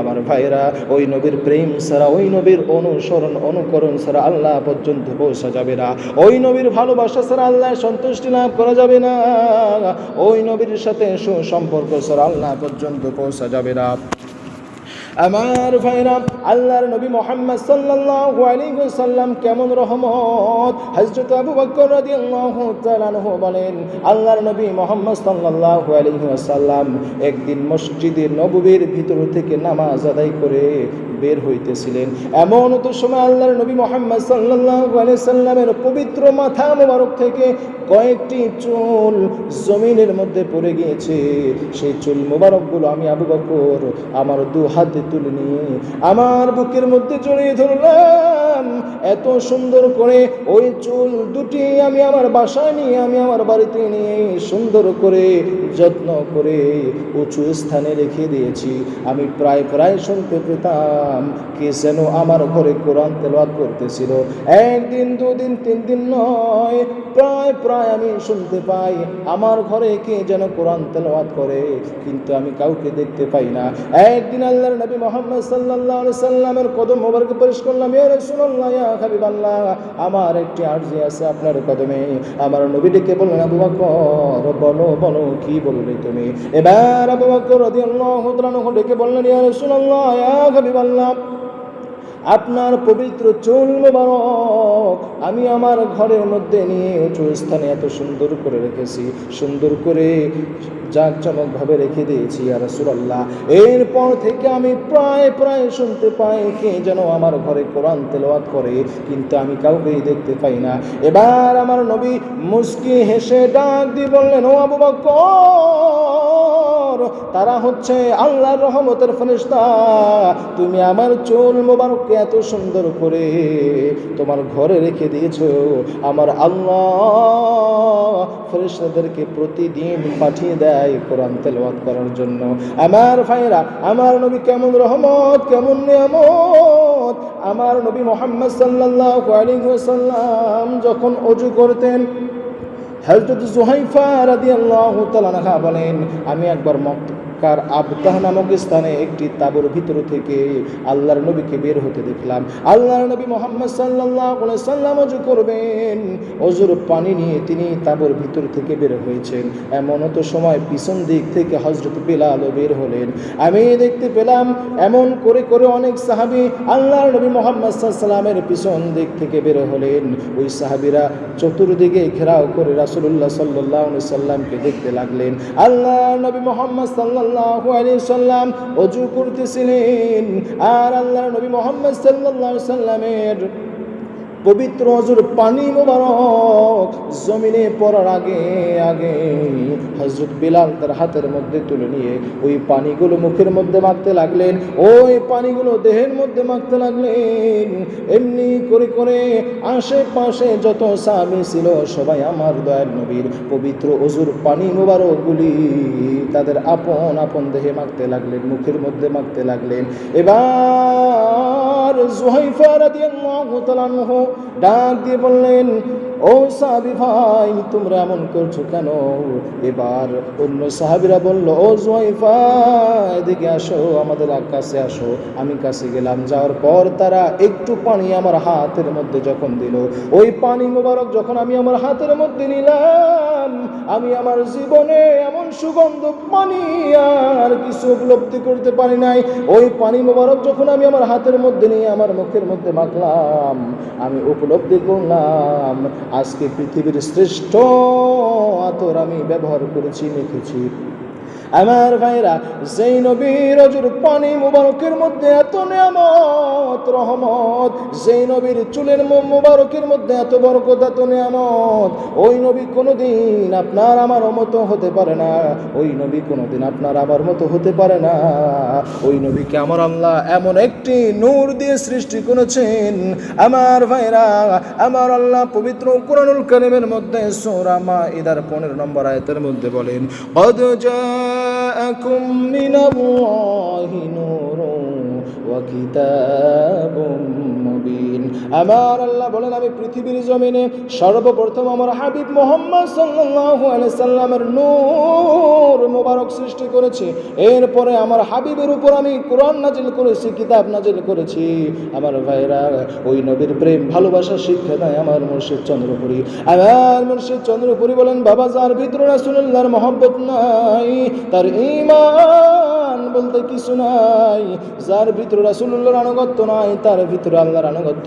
আমার ভাইরা ওই নবীর প্রেম ছাড়া, ওই নবীর অনুসরণ, অনুকরণ ছাড়া আল্লাহ পর্যন্ত পৌঁছা যাবে না। ওই নবীর ভালোবাসা ছাড়া আল্লাহ সন্তুষ্টি লাভ করা যাবে না। ওই নবীর সাথে সুসম্পর্ক ছাড়া আল্লাহ পর্যন্ত পৌঁছা যাবে না। আমার ভাইরা, আল্লাহর নবী মোহাম্মদ সাল্লাল্লাহু আলাইহি ওয়াসাল্লাম কেমন রহমত? হযরত আবু বকর রাদিয়াল্লাহু তাআলা আনহু বলেন, আল্লাহর নবী মোহাম্মদ সাল্লাল্লাহু আলাইহি ওয়াসাল্লাম একদিন মসজিদের নববীর ভিতর থেকে নামাজ আদায় করে বের হইতেছিলেন। এমন তো সময় আল্লাহর নবী মোহাম্মদ সাল্লাল্লাহু আলাইহি সাল্লামের পবিত্র মাথা মোবারক থেকে কয়েকটি চুল জমিনের মধ্যে পড়ে গিয়েছে। সেই চুল মোবারকগুলো আমি আবু বকর, আমার দু হাতে তুলে নিয়ে আমার বুকের মধ্যে জড়িয়ে ধরলাম এত সুন্দর করে ওই চুল দুটি আমি আমার বাসায় নিয়ে, আমি আমার বাড়িতে নিয়ে সুন্দর করে যত্ন করে উঁচু স্থানে রেখে দিয়েছি। আমি প্রায় প্রায় শুনতে পেতাম কে যেন আমার ঘরে কোরআন তেলাওয়াত করতেছিল। একদিন, দুদিন, তিন দিন নয়, প্রায় প্রায় আমি শুনতে পাই আমার ঘরে কে যেন কোরআন তেলাওয়াত করে, কিন্তু আমি কাউকে দেখতে পাই না। একদিন আল্লাহর নবী মোহাম্মদ আলাইহি সাল্লামের কদম মোবারক পেশ করলাম রাসূলুল্লাহ, ইয়া হাবিবাল্লাহ, আমার একটি আর্জি আছে আপনার কদমে। আমার নবী ডেকে বললেন আবু বকর বলো বলো, কি বললে তুমি? এবার আবু বকর রাদিয়াল্লাহু তাআলা ডেকে বললেন, ইয়া রাসূলুল্লাহ, ইয়া হাবিবাল্লাহ আপনার পবিত্র চুল মোবারক আমি আমার ঘরের মধ্যে নিয়ে উঁচু স্থানে এত সুন্দর করে রেখেছি, সুন্দর করে জাঁকজমকভাবে রেখে দিয়েছি আর সুরাল্লাহ এরপর থেকে আমি প্রায় প্রায় শুনতে পাই কে যেন আমার ঘরে কোরআন তেলাওয়াত করে, কিন্তু আমি কাউকেই দেখতে পাই না। এবার আমার নবী মুস্কি হেসে ডাক দিয়ে বললেন, ও আবু বকর তারা হচ্ছে আল্লাহর রহমতের ফেরেশতা। তুমি আমার চুল মোবারককে এত সুন্দর করে তোমার ঘরে রেখে দিয়েছ। আমার আল্লাহ ফেরেশতাদেরকে প্রতিদিন পাঠিয়ে দেয় কোরআন তেলাওয়াত করার জন্য। আমার ভাইরা আমার নবী কেমন রহমত, কেমন নিয়ামত। আমার নবী মোহাম্মদ সাল্লাল্লাহু আলাইহি ওয়াসাল্লাম যখন অজু করতেন হজরত জুহাইফা রাদিয়াল্লাহু তাআলা বলেন আমি একবার মক্কার আবতাহ নামক স্থানে একটি তাবুর ভিতর থেকে আল্লাহর নবীকে বের হতে দেখলাম। আল্লাহর নবী মোহাম্মদ আলাইহি সাল্লাম অজু করবেন। অজুর পানি নিয়ে তিনি তাবুর ভিতর থেকে বের হয়েছেন। এমন তো সময় পিছন দিক থেকে হজরত বেলালও বের হলেন। আমি দেখতে পেলাম এমন করে করে অনেক সাহাবী আল্লাহর নবী মোহাম্মদ সাল্লামের পিছন দিক থেকে বের হলেন। ওই সাহাবীরা চতুর্দিকে ঘেরাও করে রাসূলুল্লাহ সাল্লাল্লাহু আলাইহি সাল্লামকে দেখতে লাগলেন। আল্লাহ নবী মোহাম্মদ সাল্লাল্লাহু আলী সাল্লাম অজু করতেছিলেন। আর আল্লাহ নবী মোহাম্মদ সাল্লাল্লাহু সাল্লামের পবিত্র অজুর পানি মোবারক জমিনে পড়ার আগে আগে হজরত বিলাল তার হাতের মধ্যে তুলে নিয়ে ওই পানিগুলো মুখের মধ্যে মাখতে লাগলেন। ওই পানিগুলো দেহের মধ্যে মাখতে লাগলেন। এমনি করে করে আশেপাশে যত সাহাবি ছিল, সবাই আমার দয়াল নবীর পবিত্র অজুর পানি মোবারকগুলি তাদের আপন আপন দেহে মাখতে লাগলেন, মুখের মধ্যে মাখতে লাগলেন। এবার জুহাইফা রাদিয়াল্লাহু তাআলা ডাক দিয়ে বললেন ও সাহাবি ভাই, তোমরা এমন করছ কেন? এবার অন্য সাহাবিরা বলল, ও জুয়াইফা, এদিকে আসো, আমাদের কাছে আসো। আমি কাছে গেলাম, যাওয়ার পর তারা একটু পানি আমার হাতের মধ্যে যখন দিল। ওই পানি মোবারক যখন আমি আমার হাতের মধ্যে নিলাম, আমি আমার জীবনে এমন সুগন্ধ পানি আর কিছু উপলব্ধি করতে পারি নাই। ওই পানি মোবারক যখন আমি আমার হাতের মধ্যে নিয়ে আমার মুখের মধ্যে মাখলাম, আমি উপলব্ধি করলাম আজকে পৃথিবীর শ্রেষ্ঠ আতর আমি ব্যবহার করেছি মেখেছি। আমার ভাইরা, যেই নবীর অজুর পানি মুবারকের মধ্যে এত নিয়ামত, রহমত, যেই নবীর চুলের মু- মুবারকের মধ্যে এত বরকত, এত নিয়ামত, ওই নবী কোনোদিন আপনার আমার মতো হতে পারে না, ওই নবী কোনোদিন আপনার আমার মতো হতে পারে না। ওই নবীকে আমার আল্লাহ এমন একটি নূর দিয়ে সৃষ্টি করেছেন। আমার ভাইরা, আমার আল্লাহ পবিত্র কোরআনুল কারিমের মধ্যে সূরা মাইদার 15 নম্বর আয়াতের মধ্যে বলেন قد جاءكم من الله نور وكتاب مبين আমার আল্লাহ বলেন, আমি পৃথিবীর জমিনে সর্বপ্রথম আমার হাবিব মোহাম্মদ সাল্লামের নূর মোবারক সৃষ্টি করেছি। এরপরে আমার হাবিবের উপর আমি কোরআন নাজিল করেছি, কিতাব নাজিল করেছি। আমার ভাইরা, ওই নবীর প্রেম, ভালোবাসা, শিক্ষা দেয় আমার মুর্শিদ চন্দ্রপুরী। আমার মুর্শিদ চন্দ্রপুরী বলেন, বাবা, যার ভিতরে রাসূলুল্লাহর মহব্বত নাই, তার ঈমান বলতে কিছু নাই যার ভিতরে রাসুল্লাহর আনুগত্য নাই তার ভিতরে আল্লাহর আনুগত্য।